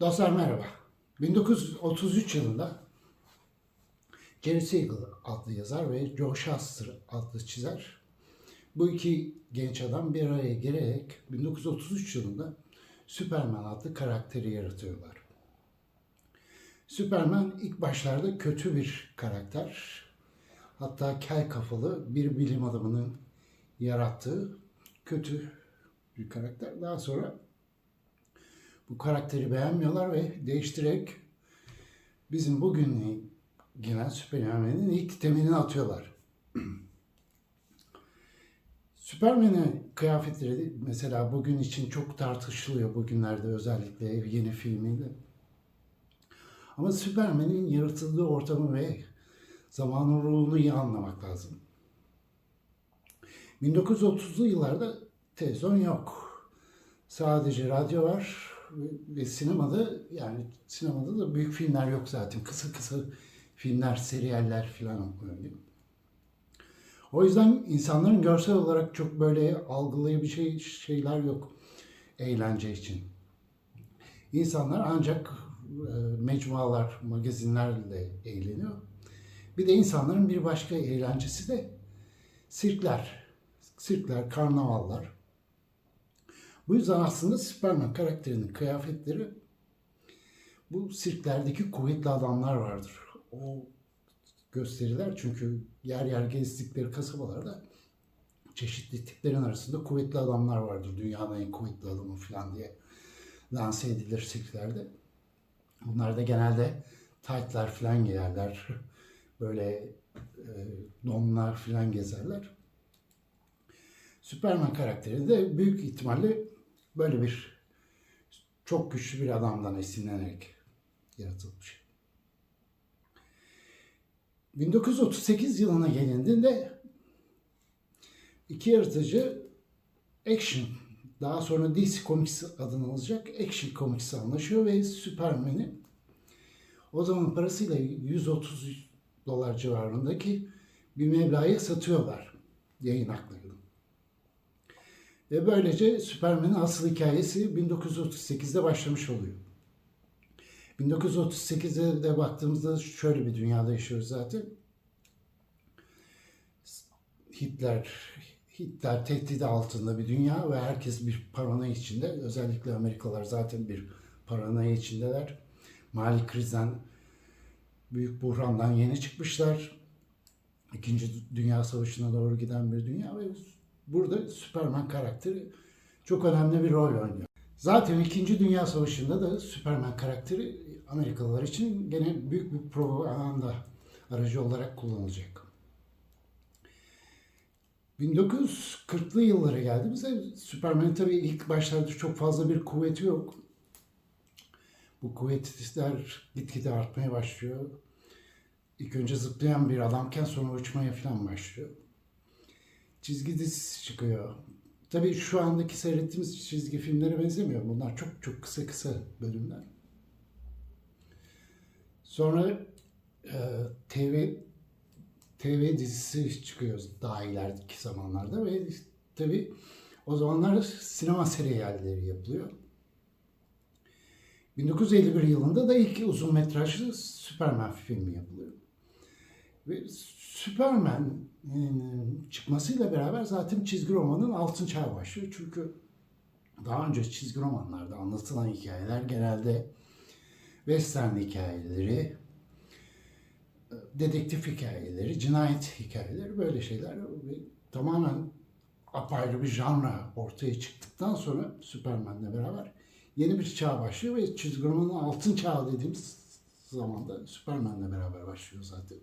Dostlar merhaba. 1933 yılında Jerry Siegel adlı yazar ve Joe Shuster adlı çizer bu iki genç adam bir araya gelerek 1933 yılında Superman adlı karakteri yaratıyorlar. Superman ilk başlarda kötü bir karakter. Hatta kel kafalı bir bilim adamının yarattığı kötü bir karakter. Daha sonra bu karakteri beğenmiyorlar ve değiştirerek bizim bugün gelen Superman'in ilk temelini atıyorlar. Superman'in kıyafetleri mesela bugün için çok tartışılıyor bugünlerde özellikle yeni filmiyle. Ama Superman'in yaratıldığı ortamı ve zamanın ruhunu iyi anlamak lazım. 1930'lu yıllarda televizyon yok. Sadece radyo var ve sinemada yani sinemada da büyük filmler yok zaten. Kısa kısa filmler, seriyeller falan oynuyor. O yüzden insanların görsel olarak çok böyle algılayabileceği şeyler yok eğlence için. İnsanlar ancak e, mecmualar, magazinlerle eğleniyor. Bir de insanların bir başka eğlencesi de sirkler. Sirkler, karnavallar. Bu yüzden aslında Superman karakterinin kıyafetleri bu sirklerdeki kuvvetli adamlar vardır. O gösteriler çünkü yer yer gezdikleri kasabalarda çeşitli tiplerin arasında kuvvetli adamlar vardır. Dünyanın en kuvvetli adamı falan diye lanse edilir sirklerde. Bunlar da genelde taytlar falan giyerler. Böyle e, donlar falan gezerler. Superman karakteri de büyük ihtimalle böyle bir çok güçlü bir adamdan esinlenerek yaratılmış. 1938 yılına gelindiğinde iki yaratıcı Action daha sonra DC Comics adını alacak Action Comics anlaşıyor ve Superman'i o zaman parasıyla 130 dolar civarındaki bir meblağa satıyorlar yayın haklarını. Ve böylece Superman'in asıl hikayesi 1938'de başlamış oluyor. 1938'e de baktığımızda şöyle bir dünyada yaşıyoruz zaten. Hitler Hitler tehdidi altında bir dünya ve herkes bir paranoya içinde. Özellikle Amerikalılar zaten bir paranoya içindeler. Mali krizden, büyük buhrandan yeni çıkmışlar. İkinci Dünya Savaşı'na doğru giden bir dünya ve burada Superman karakteri çok önemli bir rol oynuyor. Zaten İkinci Dünya Savaşı'nda da Superman karakteri Amerikalılar için gene büyük bir propaganda aracı olarak kullanılacak. 1940'lı yıllara geldiğimizde Superman tabii ilk başlarda çok fazla bir kuvveti yok. Bu kuvvetler gitgide artmaya başlıyor. İlk önce zıplayan bir adamken sonra uçmaya falan başlıyor. Çizgi dizisi çıkıyor. Tabii şu andaki seyrettiğimiz çizgi filmlere benzemiyor. Bunlar çok çok kısa kısa bölümler. Sonra e, TV TV dizisi çıkıyor daha ilerideki zamanlarda ve tabii o zamanlar sinema seriyalleri yapılıyor. 1951 yılında da ilk uzun metrajlı Superman filmi yapılıyor. Ve Superman çıkmasıyla beraber zaten çizgi romanın altın çağı başlıyor. Çünkü daha önce çizgi romanlarda anlatılan hikayeler genelde western hikayeleri, dedektif hikayeleri, cinayet hikayeleri böyle şeyler tamamen apayrı bir janra ortaya çıktıktan sonra Superman'le beraber yeni bir çağ başlıyor ve çizgi romanın altın çağı dediğimiz zamanda Superman'le beraber başlıyor zaten.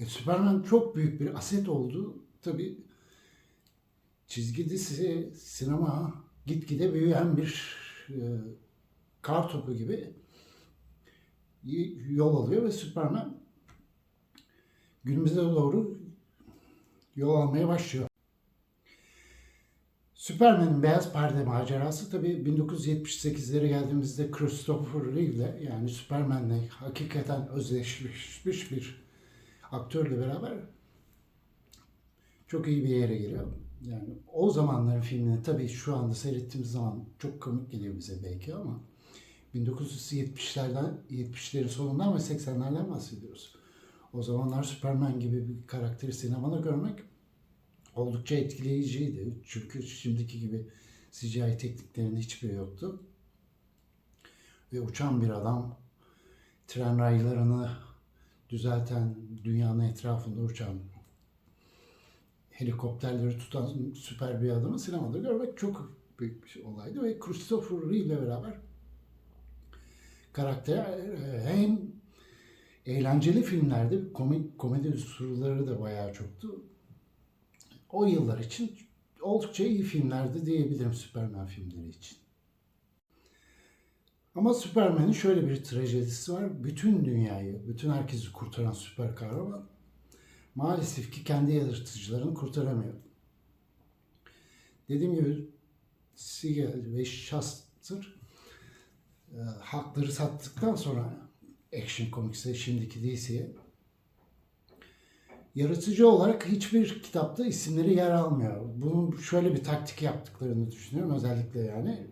E, Superman çok büyük bir aset oldu. Tabi çizgi dizi, sinema gitgide büyüyen bir e, kar topu gibi yol alıyor ve Superman günümüze doğru yol almaya başlıyor. Superman'in beyaz perde macerası tabi 1978'lere geldiğimizde Christopher Reeve'le yani Superman'le hakikaten özdeşleşmiş bir aktörle beraber çok iyi bir yere geliyor. Yani o zamanların filmini tabii şu anda seyrettiğimiz zaman çok komik geliyor bize belki ama 1970'lerden 70'lerin sonundan ve 80'lerden bahsediyoruz. O zamanlar Superman gibi bir karakteri sinemada görmek oldukça etkileyiciydi. Çünkü şimdiki gibi CGI tekniklerinin hiçbiri yoktu. Ve uçan bir adam tren raylarını düzelten, dünyanın etrafında uçan, helikopterleri tutan süper bir adamı sinemada görmek çok büyük bir olaydı. Ve Christopher Reeve ile beraber karakter e, hem eğlenceli filmlerdi, komik komedi unsurları da bayağı çoktu. O yıllar için oldukça iyi filmlerdi diyebilirim Superman filmleri için. Ama Superman'in şöyle bir trajedisi var. Bütün dünyayı, bütün herkesi kurtaran süper kahraman maalesef ki kendi yaratıcılarını kurtaramıyor. Dediğim gibi Siegel ve Shuster e, hakları sattıktan sonra Action Comics'e, şimdiki DC'ye yaratıcı olarak hiçbir kitapta isimleri yer almıyor. Bunun şöyle bir taktik yaptıklarını düşünüyorum. Özellikle yani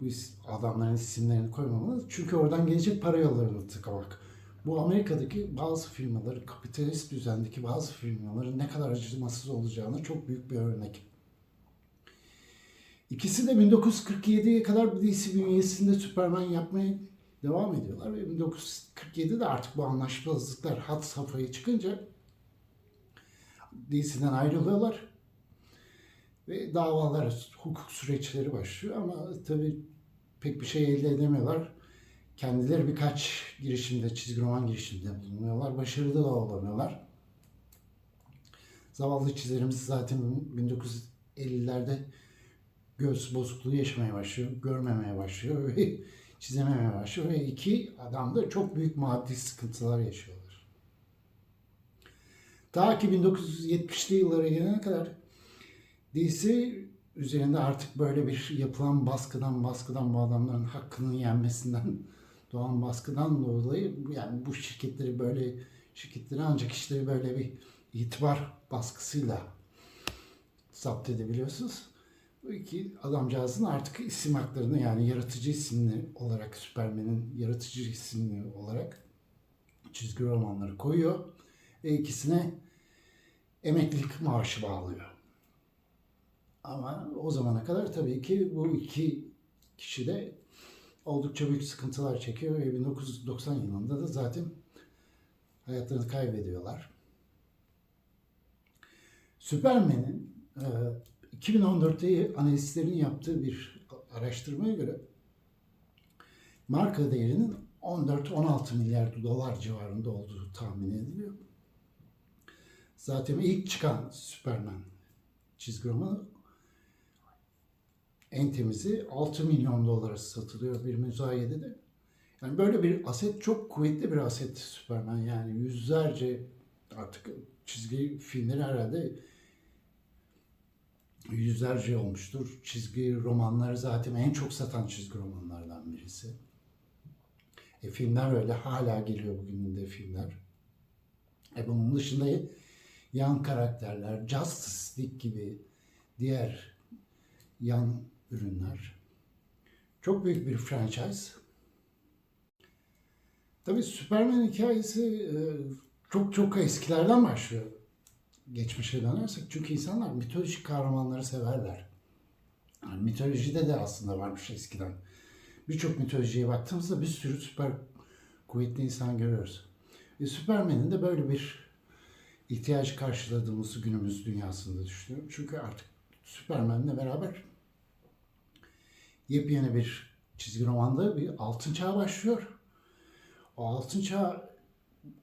bu adamların isimlerini koymamalı. Çünkü oradan gelecek para yollarını tıkamak. Bu Amerika'daki bazı firmaların, kapitalist düzendeki bazı firmaların ne kadar acımasız olacağına çok büyük bir örnek. İkisi de 1947'ye kadar DC bünyesinde Superman yapmaya devam ediyorlar. Ve 1947'de artık bu anlaşmazlıklar hat safhaya çıkınca DC'den ayrılıyorlar. Ve davalar, hukuk süreçleri başlıyor ama tabii pek bir şey elde edemiyorlar. Kendileri birkaç girişimde, çizgi roman girişiminde bulunuyorlar. Başarılı da olamıyorlar. Zavallı çizerimiz zaten 1950'lerde göz bozukluğu yaşamaya başlıyor, görmemeye başlıyor ve çizememeye başlıyor ve iki adam da çok büyük maddi sıkıntılar yaşıyorlar. Ta ki 1970'li yıllara gelene kadar DC üzerinde artık böyle bir yapılan baskıdan baskıdan bu adamların hakkının yenmesinden doğan baskıdan dolayı yani bu şirketleri böyle şirketleri ancak işte böyle bir itibar baskısıyla zapt edebiliyorsunuz. İki adamcağızın artık isim haklarını yani yaratıcı isimli olarak Superman'in yaratıcı isimli olarak çizgi romanları koyuyor ve ikisine emeklilik maaşı bağlıyor. Ama o zamana kadar tabii ki bu iki kişi de oldukça büyük sıkıntılar çekiyor ve 1990 yılında da zaten hayatlarını kaybediyorlar. Superman'in 2014'te analistlerin yaptığı bir araştırmaya göre marka değerinin 14-16 milyar dolar civarında olduğu tahmin ediliyor. Zaten ilk çıkan Superman çizgi romanı en temizi 6 milyon dolara satılıyor bir müzayedede. Yani böyle bir aset çok kuvvetli bir aset Superman yani yüzlerce artık çizgi filmleri herhalde yüzlerce olmuştur. Çizgi romanları zaten en çok satan çizgi romanlardan birisi. E, filmler öyle hala geliyor bugün de filmler. E, bunun dışında yan karakterler, Justice League gibi diğer yan ürünler. Çok büyük bir franchise. Tabii Superman hikayesi e, çok çok eskilerden başlıyor. Geçmişe dönersek. Çünkü insanlar mitolojik kahramanları severler. Yani mitolojide de aslında varmış eskiden. Birçok mitolojiye baktığımızda bir sürü süper kuvvetli insan görüyoruz. Ve Superman'in de böyle bir ihtiyacı karşıladığımız günümüz dünyasında düşünüyorum. Çünkü artık Superman'le beraber yepyeni bir çizgi romanda bir altın çağ başlıyor. O altın çağ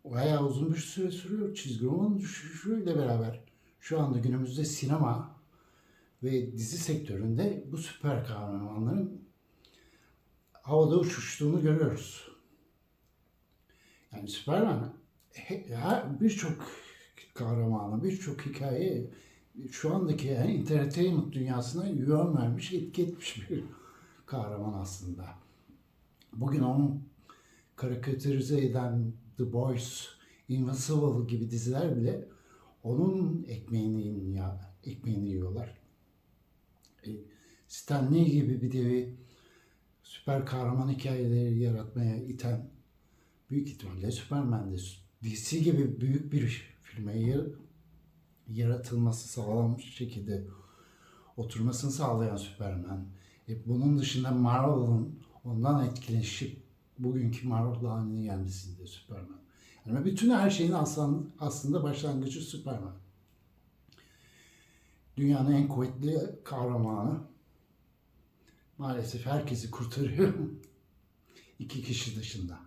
bayağı uzun bir süre sürüyor. Çizgi romanın düşüşüyle beraber şu anda günümüzde sinema ve dizi sektöründe bu süper kahramanların havada uçuştuğunu görüyoruz. Yani Superman birçok kahramanı, birçok hikaye şu andaki yani entertainment dünyasına yön vermiş, etki etmiş bir kahraman aslında. Bugün onun karikatürize eden The Boys, Invincible gibi diziler bile onun ekmeğinin ya ekmeğini yiyorlar. E, Stan Lee gibi bir devi süper kahraman hikayeleri yaratmaya iten büyük ihtimalle Superman'de DC gibi büyük bir filme yar- yaratılması sağlanmış şekilde oturmasını sağlayan Superman. E, bunun dışında Marvel'ın ondan etkileşip bugünkü Marvel haline gelmesinde Superman. Yani bütün her şeyin aslında, başlangıcı Superman. Dünyanın en kuvvetli kahramanı. Maalesef herkesi kurtarıyor. İki kişi dışında.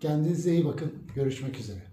Kendinize iyi bakın. Görüşmek üzere.